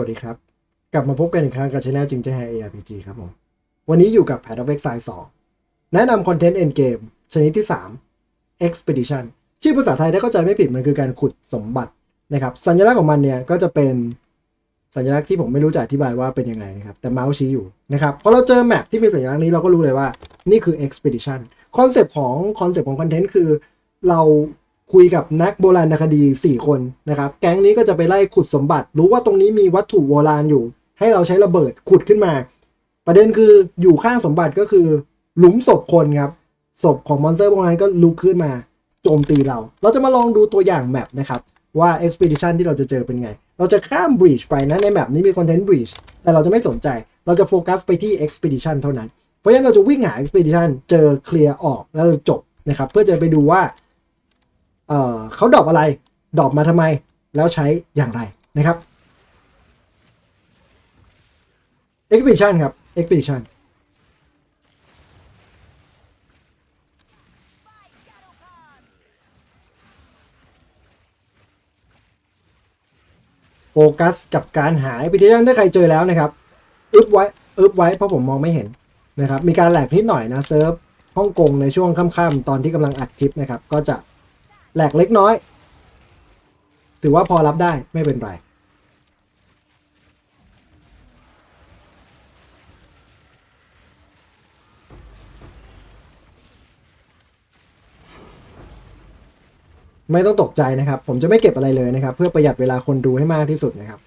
วัสดีครับ กลับมาพบกันอีกครั้งกับช anel จริงใจ ARPG ครับผม วันนี้อยู่กับ p a d of Exile 2 แนะนำคอนเทนต์ Endgame ชนิดที่ 3 Expedition ชื่อภาษาไทยถ้าเข้าใจไม่ผิดมันคือการขุดสมบัตินะครับ สัญลักษณ์ของมันเนี่ยก็จะเป็นสัญลักษณ์ที่ผมไม่รู้จะอธิบายว่าเป็นยังไงนะครับ แต่เมาส์ชี้อยู่นะครับพอเราเจอแมปที่มีสัญลักษณ์นี้เราก็รู้เลยว่านี่คือ Expedition คอนเซปต์ของคอนเซปต์ของคอนเทนต์คือเรา คุยกับนักโบราณคดี 4 คนนะครับ แก๊งนี้ก็จะไปไล่ขุดสมบัติ รู้ว่าตรงนี้มีวัตถุโบราณอยู่ ให้เราใช้ระเบิดขุดขึ้นมา ประเด็นคืออยู่ข้างสมบัติก็คือ หลุมศพคนครับ ศพของมอนสเตอร์พวกนั้นก็ลุกขึ้นมา โจมตีเรา เราจะมาลองดูตัวอย่างแมปนะครับ ว่า Expedition ที่เราจะเจอเป็นไง เราจะข้าม Breach ไปนะในแมปนี้มีคอนเทนต์ Breach แต่เราจะไม่สนใจ เราจะโฟกัสไปที่ Expedition เท่านั้น เพราะฉะนั้นเราจะวิ่งหา Expedition เจอเคลียร์ออกแล้วเราจบนะครับเพื่อจะไปดูว่า เอ่อเขาดรอปอะไรดรอปมาทำไม แล้วใช้อย่างไรนะครับ Expedition ครับ Expedition โฟกัสกับการหา Expedition ถ้าใครเจอแล้วนะครับอึบไว้อึบไว้เพราะผมมองไม่เห็นนะครับ มีการแหลกนิดหน่อยนะเซิร์ฟฮ่องกงในช่วงค่ำๆตอนที่กำลังอัดคลิปนะครับ ก็จะ แหลกเล็กน้อย ถือว่าพอรับได้ไม่เป็นไรไม่ต้องตกใจนะครับ ผมจะไม่เก็บอะไรเลยนะครับ เพื่อประหยัดเวลาคนดูให้มากที่สุดนะครับ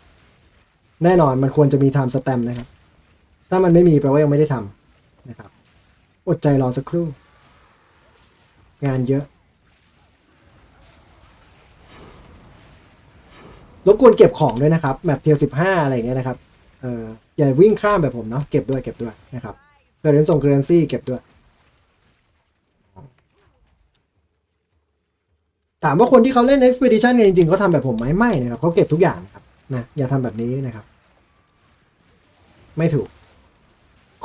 แน่นอนมันควรจะมีไทม์สแตมป์นะครับ ถ้ามันไม่มีแปลว่ายังไม่ได้ทำนะครับ อดใจรอสักครู่ งานเยอะ รบกวนเก็บของด้วยนะครับแมปเทียสิบห้าอะไรเงี้ยนะครับเอออย่าวิ่งข้ามแบบผมเนาะเก็บด้วยเก็บด้วยนะครับเคอร์เรนส่งเคอร์เรนซี่เก็บด้วย ถามว่าคนที่เขาเล่น Expedition กันจริงๆเขาทำแบบผมไหมไม่นะครับเขาเก็บทุกอย่างนะครับนะอย่าทำแบบนี้นะครับ ไม่ถูก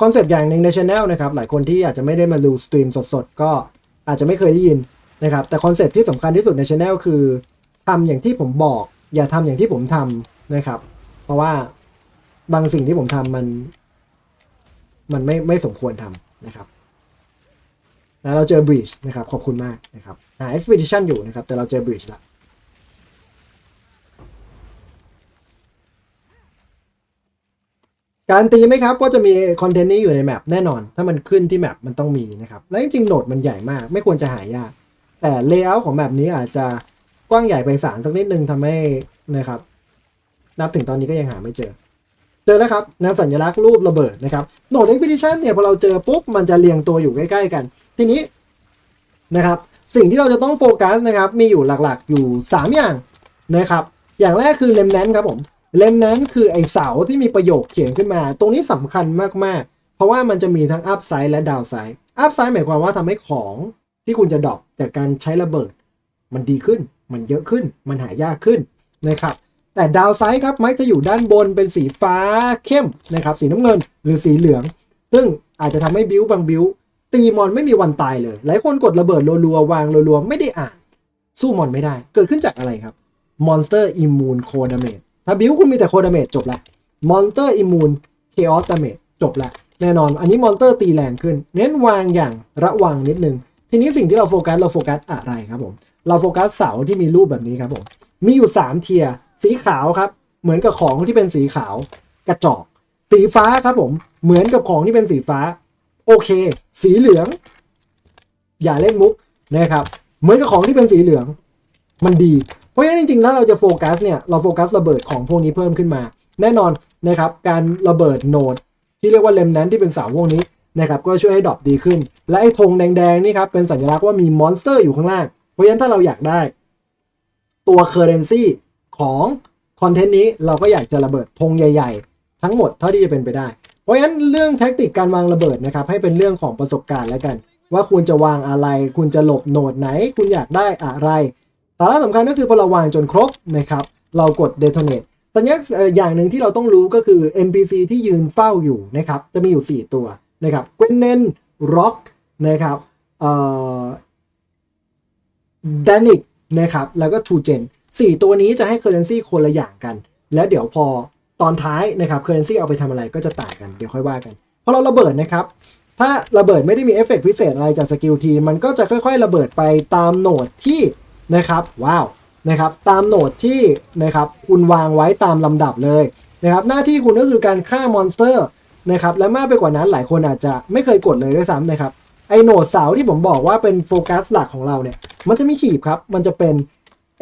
คอนเซปต์อย่างหนึ่งในช anel นะครับ หลายคนที่อาจจะไม่ได้มาดูสตรีมสดๆ ก็อาจจะไม่เคยได้ยินนะครับ แต่คอนเซปต์ที่สำคัญที่สุดในช anel คือทำอย่างที่ผมบอก อย่าทำอย่างที่ผมทำนะครับ เพราะว่าบางสิ่งที่ผมทำมัน มันไม่ไม่สมควรทำนะครับแล้วเราเจอ breach นะครับ ขอบคุณมากนะครับหา expedition อยู่นะครับ แต่เราเจอ breach ละการตีไหมครับว่าจะมีคอนเทนต์นี้อยู่ในแมปแน่นอน ถ้ามันขึ้นที่แมปมันต้องมีนะครับ และจริงๆโหนดมันใหญ่มาก ไม่ควรจะหายาก แต่เลเยอร์ของแมปนี้อาจจะ กว้างใหญ่ไปสารสักนิดนึงทำให้นะครับ นับถึงตอนนี้ก็ยังหาไม่เจอ เจอแล้วครับนะสัญลักษณ์รูประเบิดนะครับโหนด expedition เนี่ยพอเราเจอปุ๊บมันจะเรียงตัวอยู่ใกล้ ๆ กัน ทีนี้นะครับสิ่งที่เราจะต้องโฟกัสนะครับ มีอยู่หลักๆอยู่ 3 อย่างนะครับ อย่างแรกคือเลมแนนครับผมเลมแนนคือไอเสาที่มีประโยคเขียนขึ้นมา ตรงนี้สำคัญมากๆ เพราะว่ามันจะมีทั้งอัพไซด์และดาวไซด์อัพไซด์หมายความว่าทำให้ของที่คุณจะดรอปจากการใช้ระเบิดมันดีขึ้น มันเยอะขึ้น มันหายากขึ้นนะครับ แต่ดาวไซด์ครับมักจะอยู่ด้านบนเป็นสีฟ้าเข้มนะครับ สีน้ำเงินหรือสีเหลือง ซึ่งอาจจะทำให้บิวบางบิวตีมอนไม่มีวันตายเลย หลายคนกดระเบิดรัวๆวางรัวๆไม่ได้อ่าน สู้มอนไม่ได้ เกิดขึ้นจากอะไรครับมอนสเตอร์อิมมูนโคดามจถ้าบิวคุณมีแต่โคดามจจบละมอนสเตอร์อิมมูนเคออสดามจจบละแน่นอน อันนี้มอนสเตอร์ตีแรงขึ้น เน้นวางอย่างระวังนิดนึง ทีนี้สิ่งที่เราโฟกัสเราโฟกัสอะไรครับผม เราโฟกัสเสาที่มีรูปแบบนี้ครับผม มีอยู่ 3 เทียร์สีขาวครับ เหมือนกับของที่เป็นสีขาว กระจอก สีฟ้าครับผม เหมือนกับของที่เป็นสีฟ้า โอเค สีเหลือง อย่าเล่นมุกนะครับ เหมือนกับของที่เป็นสีเหลือง มันดี เพราะฉะนั้นจริงๆถ้าเราจะโฟกัสเนี่ยเราโฟกัสระเบิดของพวกนี้เพิ่มขึ้นมา แน่นอนนะครับ การระเบิดโนดที่เรียกว่าเลมแนนที่เป็นเสาพวกนี้นะครับก็ช่วยให้ดรอปดีขึ้น และไอ้ธงแดงๆนี่ครับเป็นสัญลักษณ์ว่ามีมอนสเตอร์อยู่ข้างล่าง เพราะฉะนั้นถ้าเราอยากได้ ตัวเคอร์เรนซีของคอนเทนต์นี้เราก็อยากจะระเบิดธงใหญ่ ๆ ทั้งหมดเท่าที่จะเป็นไปได้ เพราะฉะนั้นเรื่องแท็กติกการวางระเบิดนะครับ ให้เป็นเรื่องของประสบการณ์แล้วกัน ว่าคุณจะวางอะไร คุณจะหลบโหนดไหน คุณอยากได้อะไรสาระสำคัญก็คือพอเราวางจนครบนะครับ เรากด detonate สัญญาเอ่ออย่างหนึ่งที่เราต้องรู้ก็คือ NPC ที่ยืนเฝ้าอยู่นะครับ จะมีอยู่ 4 ตัวนะครับเกวนเนนร็อกนะครับเอ่อ ดานิกนะครับแล้วก็ทูเจนสี่ตัวนี้จะให้ Currency คนละอย่างกัน แล้วเดี๋ยวพอตอนท้ายนะครับเคอร์เรนซีเอาไปทำอะไรก็จะต่างกันเดี๋ยวค่อยว่ากันพอเราระเบิดนะครับ ถ้าระเบิดไม่ได้มีเอฟเฟกต์พิเศษอะไรจากสกิลทีมันก็จะค่อย ๆ ระเบิดไปตามโหนดที่นะครับว้าวนะครับตามโหนดที่นะครับคุณวางไว้ตามลำดับเลยนะครับหน้าที่คุณก็คือการฆ่ามอนสเตอร์นะครับและมากไปกว่านั้นหลายคนอาจจะไม่เคยกดเลยด้วยซ้ำนะครับไอโหนดเสาที่ผมบอกว่าเป็นโฟกัสหลักของเราเนี่ย มันจะมีขีบครับ มันจะเป็น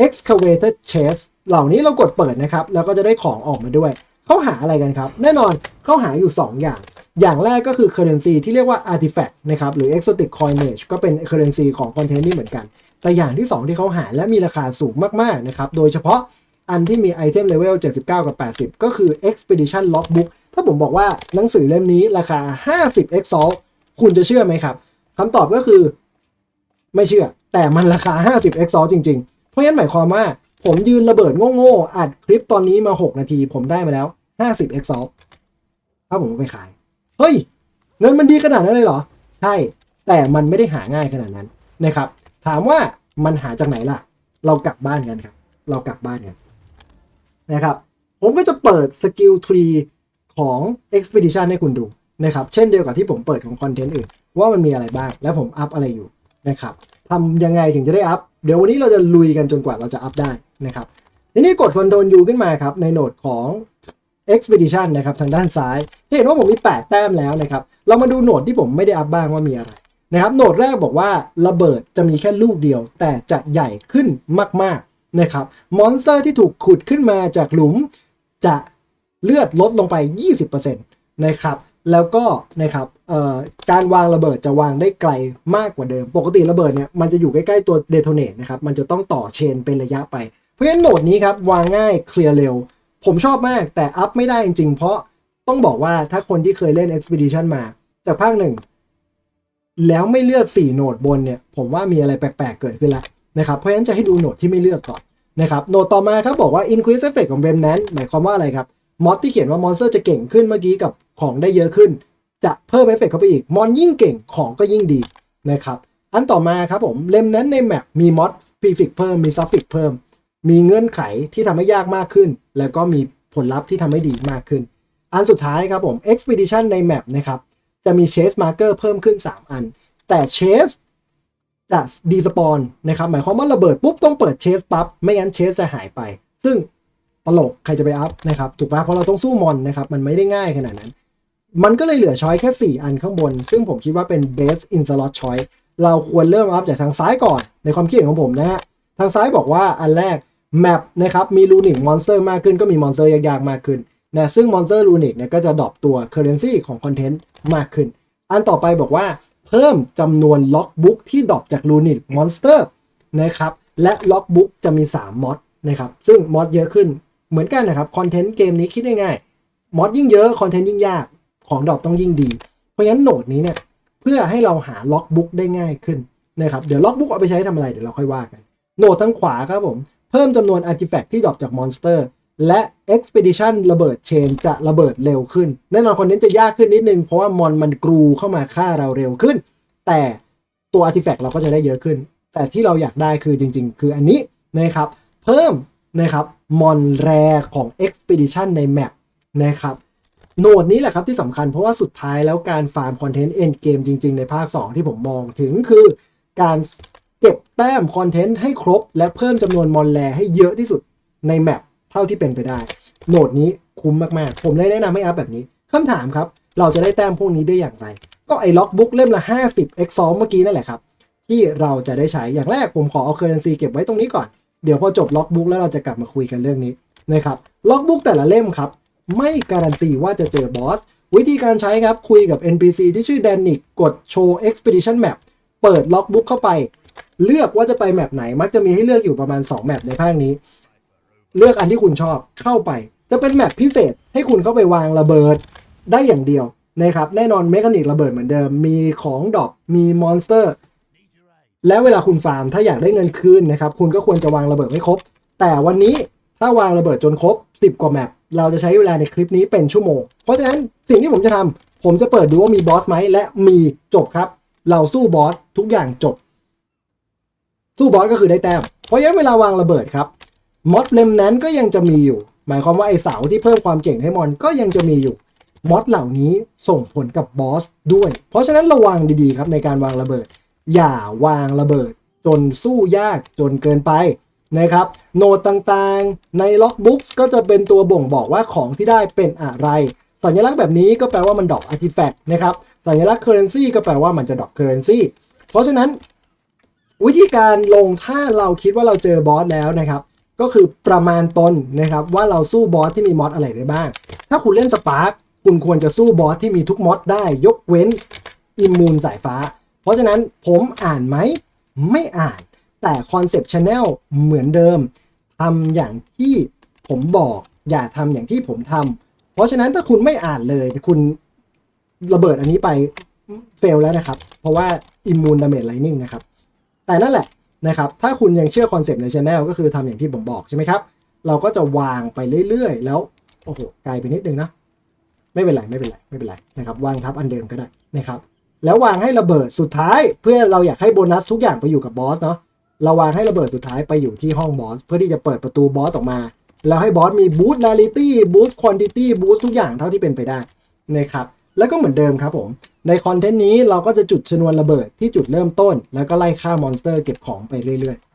excavator chest เหล่านี้เรากดเปิดนะครับ แล้วก็จะได้ของออกมาด้วย เขาหาอะไรกันครับ แน่นอนเขาหาอยู่ 2 อย่าง อย่างแรกก็คือ currency ที่เรียกว่า artifact นะครับ หรือ exotic coinage ก็เป็น currency ของ content นี่เหมือนกัน แต่อย่างที่ 2 ที่เขาหาและมีราคาสูงมากๆนะครับ โดยเฉพาะอันที่มีไอเทมเลเวล79 กับ 80 ก็คือ expedition logbook ถ้าผมบอกว่าหนังสือเล่มนี้ราคา 50 x คุณจะเชื่อไหมครับคำตอบก็คือ ไม่เชื่อ แต่มันราคา 50 x จริง ๆ เพราะฉะนั้นหมายความว่า ผมยืนระเบิดโง่ๆอัดคลิปตอนนี้มา 6 นาที ผมได้มาแล้ว 50 x ถ้าผมไปขาย เฮ้ย เงินมันดีขนาดนั้นเลยเหรอ ใช่ แต่มันไม่ได้หาง่ายขนาดนั้นนะครับ ถามว่ามันหาจากไหนล่ะ เรากลับบ้านกันครับ เรากลับบ้านกันนะครับ ผมก็จะเปิดสกิลทรีของ Expedition ให้คุณดูนะครับ เช่นเดียวกับที่ผมเปิดของคอนเทนต์อื่น ว่ามันมีอะไรบ้าง และผมอัพอะไรอยู่นะครับ ทำยังไงถึงจะได้อัพ เดี๋ยววันนี้เราจะลุยกันจนกว่าเราจะอัพได้นะครับทีนี้กด Ctrl U ขึ้นมาครับในโหนดของ Expedition นะครับทางด้านซ้ายจะเห็นว่าผมมี 8 แต้มแล้วนะครับ เรามาดูโหนดที่ผมไม่ได้อัพบ้างว่ามีอะไรนะครับโหนดแรกบอกว่าระเบิดจะมีแค่ลูกเดียว แต่จะใหญ่ขึ้นมากๆนะครับมอนสเตอร์ที่ถูกขุดขึ้นมาจากหลุม จะเลือดลดลงไป 20%นะครับ แล้วก็นะครับการวางระเบิดจะวางได้ไกลมากกว่าเดิม ปกติระเบิดเนี่ยมันจะอยู่ใกล้ๆตัวเดโทเนตนะครับ มันจะต้องต่อเชนเป็นระยะไป เพราะฉะนั้นโหนดนี้ครับ วางง่ายเคลียร์เร็ว ผมชอบมากแต่อัพไม่ได้จริงๆ เพราะต้องบอกว่าถ้าคนที่เคยเล่น Expedition มา จากภาคหนึ่ง แล้วไม่เลือก 4 โหนดบนเนี่ย ผมว่ามีอะไรแปลกๆ เกิดขึ้นแล้วนะครับ เพราะฉะนั้นจะให้ดูโหนดที่ไม่เลือกก่อนนะครับโหนดต่อมาครับบอกว่า increase effect ของ remnant หมายความว่าอะไรครับมอดที่เขียนว่ามอนสเตอร์จะเก่งขึ้นเมื่อกี้กับ ของได้เยอะขึ้น จะเพิ่มเอฟเฟกเข้าไปอีก มอนยิ่งเก่งของก็ยิ่งดีนะครับ อันต่อมาครับผมเล่มนั้นในแมปมีมอดพีฟิกเพิ่มมีซัฟฟิกเพิ่ม มีเงื่อนไขที่ทำให้ยากมากขึ้น แล้วก็มีผลลัพธ์ที่ทำให้ดีมากขึ้น อันสุดท้ายครับผม Expedition ในแมปนะครับจะมี Chase Marker เพิ่มขึ้น 3 อัน แต่ Chase จะดีสปอนนะครับหมายความว่าระเบิดปุ๊บต้องเปิด Chase ปั๊บไม่งั้น Chase จะหายไป ซึ่งตลกใครจะไปอัพนะครับถูกปะเพราะเราต้องสู้มอนนะครับมันไม่ได้ง่ายขนาดนั้น มันก็เลยเหลือช้อยแค่ 4 อันข้างบน ซึ่งผมคิดว่าเป็น best in slot choice เราควรเริ่มอัพจากทางซ้ายก่อนในความคิดของผมนะฮะ ทางซ้ายบอกว่าอันแรกแมปนะครับมีรูนิกมอนสเตอร์มากขึ้นก็มีมอนสเตอร์ยากๆมากขึ้นนะซึ่งมอนสเตอร์รูนิกเนี่ยก็จะดรอปตัวเคอร์เรนซีของคอนเทนต์มากขึ้น อันต่อไปบอกว่าเพิ่มจำนวนล็อกบุ๊กที่ดรอปจากรูนิกมอนสเตอร์นะครับและล็อกบุ๊กจะมี 3มอดนะครับซึ่งมอดเยอะขึ้นเหมือนกันนะครับคอนเทนต์เกมนี้คิดง่ายๆมอดยิ่งเยอะคอนเทนต์ยิ่งยาก ของดรอปต้องยิ่งดี เพราะฉะนั้นโหนดนี้เนี่ยเพื่อให้เราหาล็อกบุ๊กได้ง่ายขึ้นนะครับเดี๋ยวล็อกบุ๊กเอาไปใช้ทำอะไรเดี๋ยวเราค่อยว่ากันโหนดทางขวาครับผม เพิ่มจำนวนอาร์ติแฟกต์ที่ดรอปจากมอนสเตอร์และ Expedition ระเบิดเชนจะระเบิดเร็วขึ้น แน่นอนคอนเทนต์จะยากขึ้นนิดนึง เพราะว่ามอนมันกรูเข้ามาฆ่าเราเร็วขึ้น แต่ตัวอาร์ติแฟกต์เราก็จะได้เยอะขึ้น แต่ที่เราอยากได้คือจริง ๆ คืออันนี้นะครับ เพิ่มนะครับมอนแรของ Expedition ในแมปนะครับ โหนดนี้แหละครับที่สำคัญเพราะว่าสุดท้ายแล้วการฟาร์มคอนเทนต์เอ็นเกมจริง ๆ ในภาค 2 ที่ผมมองถึงคือการเก็บแต้มคอนเทนต์ให้ครบ และเพิ่มจำนวนมอนแรให้เยอะที่สุดในแมปเท่าที่เป็นไปได้ โหนดนี้คุ้มมากๆ ผมเลยแนะนำให้อัพแบบนี้คำถามครับ เราจะได้แต้มพวกนี้ได้อย่างไร ก็ไอ้ล็อกบุ๊กเล่มละ 50 x 2เมื่อกี้นั่นแหละครับ ที่เราจะได้ใช้อย่างแรกผมขอเอาเคอร์เรนซีเก็บไว้ตรงนี้ก่อน เดี๋ยวพอจบล็อกบุ๊กแล้วเราจะกลับมาคุยกันเรื่องนี้นะครับล็อกบุ๊กแต่ละเล่มครับ ไม่การันตีว่าจะเจอบอส วิธีการใช้ครับ คุยกับ NPC ที่ชื่อแดนนิกกดโชว์ Expedition Map เปิดล็อกบุ๊กเข้าไป เลือกว่าจะไปแมปไหน มักจะมีให้เลือกอยู่ประมาณ 2 แมปในภาคนี้ เลือกอันที่คุณชอบเข้าไป จะเป็นแมปพิเศษให้คุณเข้าไปวางระเบิดได้อย่างเดียวนะครับ แน่นอนเมคานิกระเบิดเหมือนเดิม มีของดอกมีมอนสเตอร์ แล้วเวลาคุณฟาร์มถ้าอยากได้เงินคืนนะครับ คุณก็ควรจะวางระเบิดให้ครบ แต่วันนี้ถ้าวางระเบิดจนครบ 10 กว่าแมป เราจะใช้เวลาในคลิปนี้เป็นชั่วโมง เพราะฉะนั้นสิ่งที่ผมจะทำผมจะเปิดดูว่ามีบอสไหมและมีจบครับ เราสู้บอสทุกอย่างจบ สู้บอสก็คือได้แต้มเพราะฉะนั้นเวลาวางระเบิดครับมอดเลมนั้นก็ยังจะมีอยู่ หมายความว่าไอเสาที่เพิ่มความเก่งให้มอนก็ยังจะมีอยู่มอดเหล่านี้ส่งผลกับบอสด้วย เพราะฉะนั้นระวังดีๆครับในการวางระเบิด อย่าวางระเบิด จนสู้ยากจนเกินไป นะครับโน้ตต่างๆ ในล็อกบุ๊กก็จะเป็นตัวบ่งบอกว่าของที่ได้เป็นอะไร สัญลักษณ์แบบนี้ก็แปลว่ามันดรอปอาร์ติแฟกต์นะครับสัญลักษณ์เคอร์เรนซีก็แปลว่ามันจะดรอปเคอร์เรนซีเพราะฉะนั้น วิธีการลงถ้าเราคิดว่าเราเจอบอสแล้วนะครับ ก็คือประมาณตนนะครับ ว่าเราสู้บอสที่มีมอดอะไรได้บ้าง ถ้าคุณเล่นสปาร์คคุณควรจะสู้บอสที่มีทุกมอดได้ ยกเว้นอิมมูนสายฟ้า เพราะฉะนั้นผมอ่านไหมไม่อ่าน แต่คอนเซปต์ช n แนลเหมือนเดิมทำอย่างที่ผมบอกอย่าทำอย่างที่ผมทำเพราะฉะนั้นถ้าคุณไม่อ่านเลยคุณระเบิดอันนี้ไปเฟลแล้วนะครับ เพราะว่าอิมมูนดาเมจไลนิ่งนะครับ แต่นั่นแหละนะครับ ถ้าคุณยังเชื่อคอนเซปต์ในช anel ก็คือทำอย่างที่ผมบอกใช่ไหมครับ เราก็จะวางไปเรื่อยๆ แล้ว โอ้โหไกลไปนิดนึงนะ ไม่เป็นไร ไม่เป็นไร ไม่เป็นไรนะครับ วางทับอันเดิมก็ได้นะครับ แล้ววางให้ระเบิดสุดท้ายเพื่อเราอยากให้โบนัสทุกอย่างไปอยู่กับบอสเนาะ เราวางให้ระเบิดสุดท้ายไปอยู่ที่ห้องบอสเพื่อที่จะเปิดประตูบอสออกมา แล้วให้บอสมีบูสต์ลาลิตี้บูสต์ควอนติตี้บูสต์ทุกอย่างเท่าที่เป็นไปได้นะครับแล้วก็เหมือนเดิมครับผม ในคอนเทนต์นี้เราก็จะจุดชนวนระเบิดที่จุดเริ่มต้น แล้วก็ไล่ฆ่ามอนสเตอร์เก็บของไปเรื่อยๆ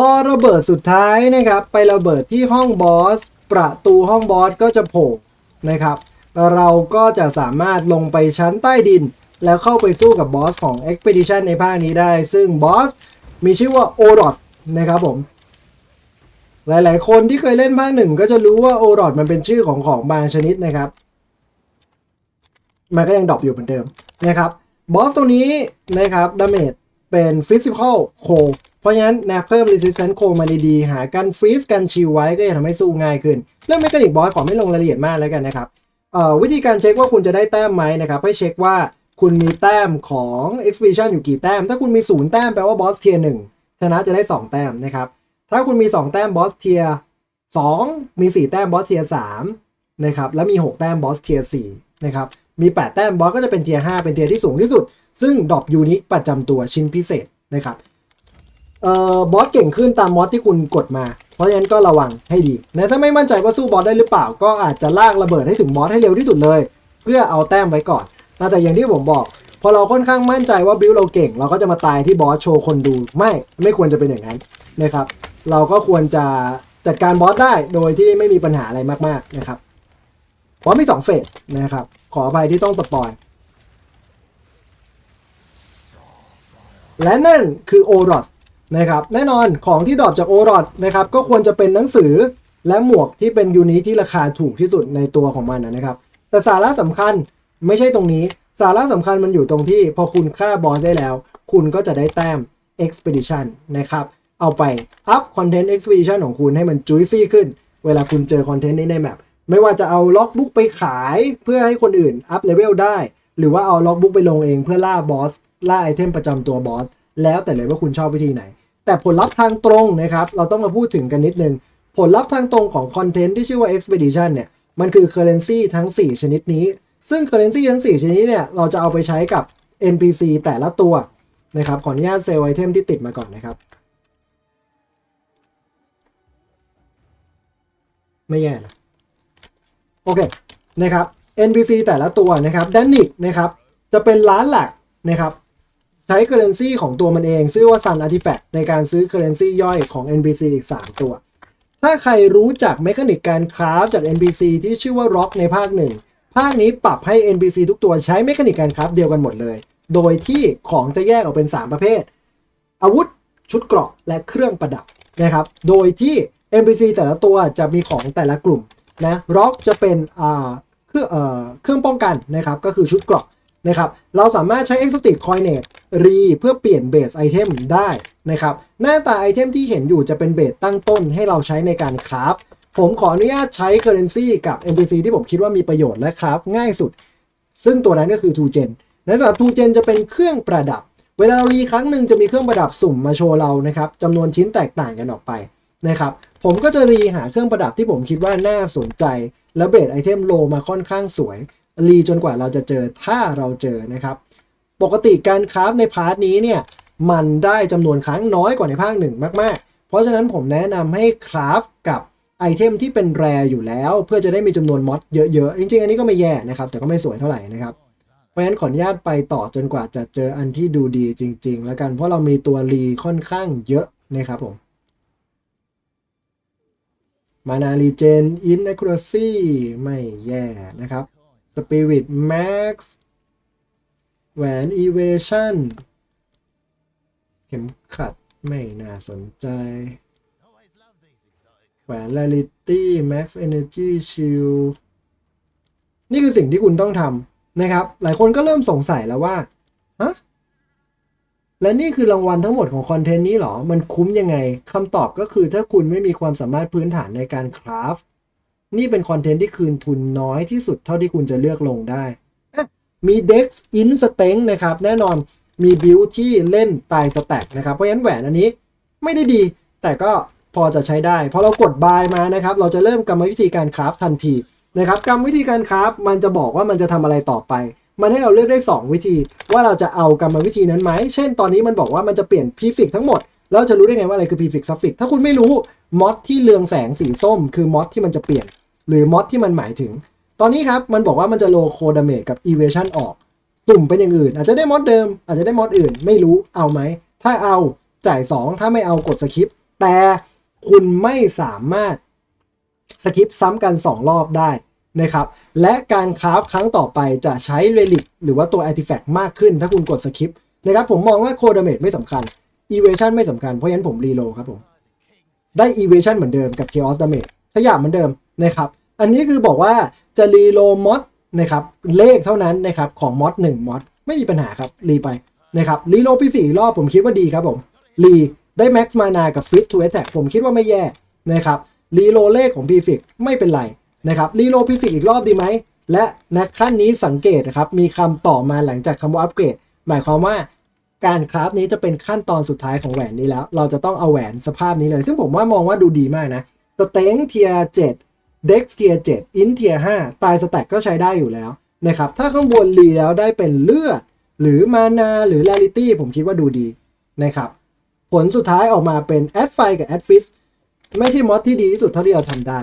พอระเบิดสุดท้ายนะครับ ไประเบิดที่ห้องบอส ประตูห้องบอสก็จะโผล่นะครับ เราก็จะสามารถลงไปชั้นใต้ดิน แล้วเข้าไปสู้กับบอสของ Expedition ในภาคนี้ได้ ซึ่งบอสมีชื่อว่าโอรอดนะครับผม หลายๆ คนที่เคยเล่นภาคหนึ่งก็จะรู้ว่าโอรอดมันเป็นชื่อของของบางชนิดนะครับ มันก็ยังดรอปอยู่เหมือนเดิมนะครับบอสตัวนี้นะครับดาเมจเป็น Physical c o เพ ราะฉะนั้นนะเพิ่ม Resistance c o มาดีๆหากันฟรีซกันชิลไว้ก็จะทำให้สู้ง่ายขึ้น เรื่อง m ม c h a นิกบอสขอไม่ลงรายละเอียดมากแล้วกันนะครับเอ่อวิธีการเช็คว่าคุณจะได้แต้มไหมนะครับให้เช็คว่าคุณมีแต้มของ Expedition อยู่กี่แต้ม ถ้าคุณมี 0 แต้มแปลว่าบอสเทียร์1ชนะจะได้ 2 แต้มนะครับ ถ้าคุณมี 2 แต้มบอสเทียร์2มี 4 แต้มบอสเทียร์3นะครับแล้วมี 6 แต้มบอสเทียร์4นะครับมี 8 แต้มบอสก็จะเป็นเทียร์5เป็นเทียร์ที่สูงที่สุด ซึ่งดรอปยูนิคประจำตัวชิ้นพิเศษนะครับ เอ่อบอสเก่งขึ้นตามมอสที่คุณกดมา เพราะฉะนั้นก็ระวังให้ดีนะถ้าไม่มั่นใจว่าสู้บอสได้หรือเปล่า ก็อาจจะลากระเบิดให้ถึงบอสให้เร็วที่สุดเลย เพื่อเอาแต้มไว้ก่อนนะแต่อย่างที่ผมบอก พอเราค่อนข้างมั่นใจว่าบิวเราเก่ง เราก็จะมาตายที่บอสโชว์คนดูไม่ไม่ควรจะเป็นอย่างนั้นนะครับเราก็ควรจะจัดการบอสได้โดยที่ไม่มีปัญหาอะไรมากๆนะครับบอสมีสองเฟสนะครับขออภัยที่ต้องสปอยและนั่นคือโอรอด นะครับแน่นอนของที่ดรอปจากโอรอดนะครับก็ควรจะเป็นหนังสือและหมวกที่เป็นยูนิที่ราคาถูกที่สุดในตัวของมันนะครับ แต่สาระสำคัญไม่ใช่ตรงนี้สาระสำคัญมันอยู่ตรงที่พอคุณฆ่าบอสได้แล้ว คุณก็จะได้แต้ม Expedition นะครับ เอาไปอัพคอนเทนต์ Expedition ของคุณให้มันจุยซี่ขึ้น เวลาคุณเจอคอนเทนต์นี้ในแมปไม่ว่าจะเอาล็อกบุ๊กไปขายเพื่อให้คนอื่นอัพเลเวลได้ หรือว่าเอาล็อกบุ๊กไปลงเองเพื่อล่าบอสล่าไอเทมประจำตัวบอส แล้วแต่เลยว่าคุณชอบวิธีไหน แต่ผลลัพธ์ทางตรงนะครับ เราต้องมาพูดถึงกันนิดนึง ผลลัพธ์ทางตรงของคอนเทนต์ที่ชื่อว่า Expedition เนี่ย มันคือ Currency ทั้ง 4 ชนิดนี้ ซึ่ง Currency ทั้ง 4 ชนิดเนี่ย เราจะเอาไปใช้กับ NPC แต่ละตัวนะครับ ขออนุญาตเซลไอเทมที่ติดมาก่อนนะครับ ไม่แย่นะ โอเค นะครับ NPC แต่ละตัวนะครับด a นิกนะครับ จะเป็นร้านหลักนะครับ ใช้ currency ของตัวมันเองชื่อว่า Sun Artifact ในการซื้อ currency ย่อยของ NPC อีก 3 ตัว ถ้าใครรู้จักเมคานิกการคราฟจาก NPC ที่ชื่อว่า Rock ในภาคหนึ่งภาคนี้ปรับให้ NPC ทุกตัวใช้เมคานิกการคราฟเดียวกันหมดเลย โดยที่ของจะแยกออกเป็น 3 ประเภท อาวุธ ชุดเกราะ และเครื่องประดับนะครับ โดยที่ NPC แต่ละตัวจะมีของแต่ละกลุ่มนะ Rock จะเป็นอ่าเครื่องเอ่อเครื่องป้องกันนะครับ ก็คือชุดเกราะนะครับ เราสามารถใช้ Exotic Coinage รีเพื่อเปลี่ยนเบสไอเทมได้นะครับ หน้าตาไอเทมที่เห็นอยู่จะเป็นเบสตั้งต้นให้เราใช้ในการคราฟผมขออนุญาตใช้ Currency กับ NPC ที่ผมคิดว่ามีประโยชน์และคราฟง่ายสุด ซึ่งตัวนั้นก็คือ2 Gen นะครับ2 Gen จะเป็นเครื่องประดับ เวลาเรารีครั้งหนึ่งจะมีเครื่องประดับสุ่มมาโชว์เรานะครับจำนวนชิ้นแตกต่างกันออกไปนะครับ ผมก็จะรีหาเครื่องประดับที่ผมคิดว่าน่าสนใจ แล้วเบสไอเทมโลมาค่อนข้างสวยรีจนกว่าเราจะเจอถ้าเราเจอนะครับ ปกติการคราฟในพาร์ทนี้เนี่ยมันได้จำนวนครั้งน้อยกว่าในภาคหนึ่งมากๆ เพราะฉะนั้นผมแนะนำให้คราฟกับไอเทมที่เป็นแรอยู่แล้ว เพื่อจะได้มีจำนวนมอดเยอะๆ จริงๆ อันนี้ก็ไม่แย่นะครับ แต่ก็ไม่สวยเท่าไหร่นะครับ เพราะฉะนั้นขออนุญาตไปต่อจนกว่าจะเจออันที่ดูดีจริง ๆ แล้วกันเพราะเรามีตัวรีค่อนข้างเยอะนะครับผมมานารีเจนอิน c อ u r a c y ไม่แย่นะครับ Spirit Max แแหวน Evasion เข็มขัดไม่น่าสนใจ แหวน Rarity Max Energy Shield นี่คือสิ่งที่คุณต้องทำนะครับ หลายคนก็เริ่มสงสัยแล้วว่าฮะและนี่คือรางวัลทั้งหมดของคอนเทนต์นี้เหรอ มันคุ้มยังไงคำตอบก็คือถ้าคุณไม่มีความสามารถพื้นฐานในการคราฟ นี่เป็นคอนเทนต์ที่คืนทุนน้อยที่สุดเท่าที่คุณจะเลือกลงได้ มี Dex In s t e n g นะครับ แน่นอนมีบิลที่เล่นตายสแต็กนะครับ เพราะฉะนั้นแหวนอันนี้ไม่ได้ดี แต่ก็พอจะใช้ได้ พอเรากดบายมานะครับ เราจะเริ่มกรรมวิธีการคราฟทันทีนะครับกรรมวิธีการคราฟมันจะบอกว่ามันจะทำอะไรต่อไป มันให้เราเลือกได้ 2 วิธี ว่าเราจะเอากรรมวิธีนั้นไหม เช่น ตอนนี้มันบอกว่ามันจะเปลี่ยนพีฟิกทั้งหมดแล้วจะรู้ได้ไงว่าอะไรคือพีฟิกซัฟฟิกถ้าคุณไม่รู้มอดที่เรืองแสงสีส้ม คือมอดที่มันจะเปลี่ยน หรือมอดที่มันหมายถึง ตอนนี้ครับมันบอกว่ามันจะโลโคดาเมจกับอีเวชันออกตุ่มเป็นอย่างอื่น อาจจะได้มอดเดิม อาจจะได้มอดอื่น ไม่รู้เอาไหม ถ้าเอาจ่าย 2 ถ้าไม่เอากดสคิป แต่คุณไม่สามารถสคิปซ้ำกัน 2 รอบได้นะครับ และการคราฟครั้งต่อไปจะใช้เรลิกหรือว่าตัว artifact มากขึ้น ถ้าคุณกดสคิปนะครับ ผมมองว่าโคดาเมจไม่สำคัญ evasion ไม่สำคัญ เพราะฉะนั้นผมรีโลครับผม ได้ evasion เหมือนเดิมกับ chaos damage ขยะเหมือนเดิมนะครับ อันนี้คือบอกว่าจะรีโลมอดนะครับเลขเท่านั้นนะครับของมอด1มอดไม่มีปัญหาครับรีไปนะครับรีโลพี่ฝีอีกรอบผมคิดว่าดีครับผมรีได้ max mana กับ fit to attack ผมคิดว่าไม่แย่นะครับรีโลเลขของพีฟิกไม่เป็นไรนะครับรีโลพีฟิกอีกรอบดีไหม และในขั้นนี้สังเกตนะครับ มีคำต่อมาหลังจากคำว่าอัปเกรด หมายความว่าการคราฟนี้จะเป็นขั้นตอนสุดท้ายของแหวนนี้แล้ว เราจะต้องเอาแหวนสภาพนี้เลย ซึ่งผมว่ามองว่าดูดีมากนะสเต็งเทียเจ็ด เด็กเทียเจ็ดอินเทียห้าตายสแต็กก็ใช้ได้อยู่แล้วนะครับ ถ้าข้างบนรีแล้วได้เป็นเลือด หรือมานาหรือ r ร r ิตี้ผมคิดว่าดูดีนะครับ ผลสุดท้ายออกมาเป็นแอดไฟกับแอดฟิสไม่ใช่มอดที่ดีที่สุดเท่าที่เราทำได้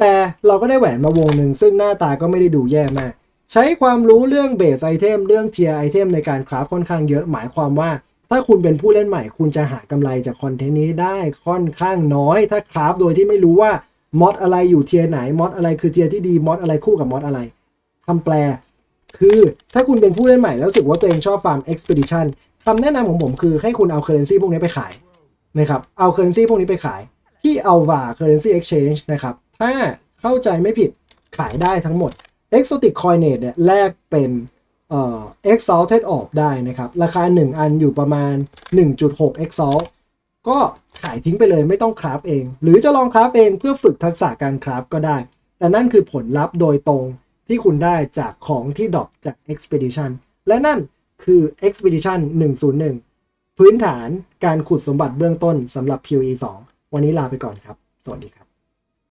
แต่เราก็ได้แหวนมาวงหนึ่งซึ่งหน้าตาก็ไม่ได้ดูแย่มาก ใช้ความรู้เรื่องเบสไอเทมเรื่องเทียไอเทมในการคราฟค่อนข้างเยอะหมายความว่า ถ้าคุณเป็นผู้เล่นใหม่ คุณจะหากำไรจากคอนเทนต์นี้ได้ค่อนข้างน้อย ถ้าคราฟโดยที่ไม่รู้ว่า มอดอะไรอยู่เทียไหนมอดอะไรคือเทียที่ดีมอดอะไรคู่กับมอดอะไรคำแปล คือถ้าคุณเป็นผู้เล่นใหม่แล้วรู้สึกว่าตัวเองชอบฟาร์ม Expedition คำแนะนำของผมคือให้คุณเอา Currency พวกนี้ไปขายนะครับเอา Currency พวกนี้ไปขาย ที่ Alva Currency Exchange นะครับถ้าเข้าใจไม่ผิดขายได้ทั้งหมด Exotic Coinage เนี่ยแลกเป็นเอ่อ Exalted Orb ได้นะครับ ราคา 1 อันอยู่ประมาณ 1.6 Exalt ก็ ขายทิ้งไปเลยไม่ต้องคราฟเอง หรือจะลองคราฟเองเพื่อฝึกทักษะการคราฟก็ได้ แต่นั่นคือผลลัพธ์โดยตรงที่คุณได้จากของที่ดรอปจาก Expedition และนั่นคือ Expedition 101 พื้นฐานการขุดสมบัติเบื้องต้นสำหรับ PoE 2 วันนี้ลาไปก่อนครับ สวัสดีครับ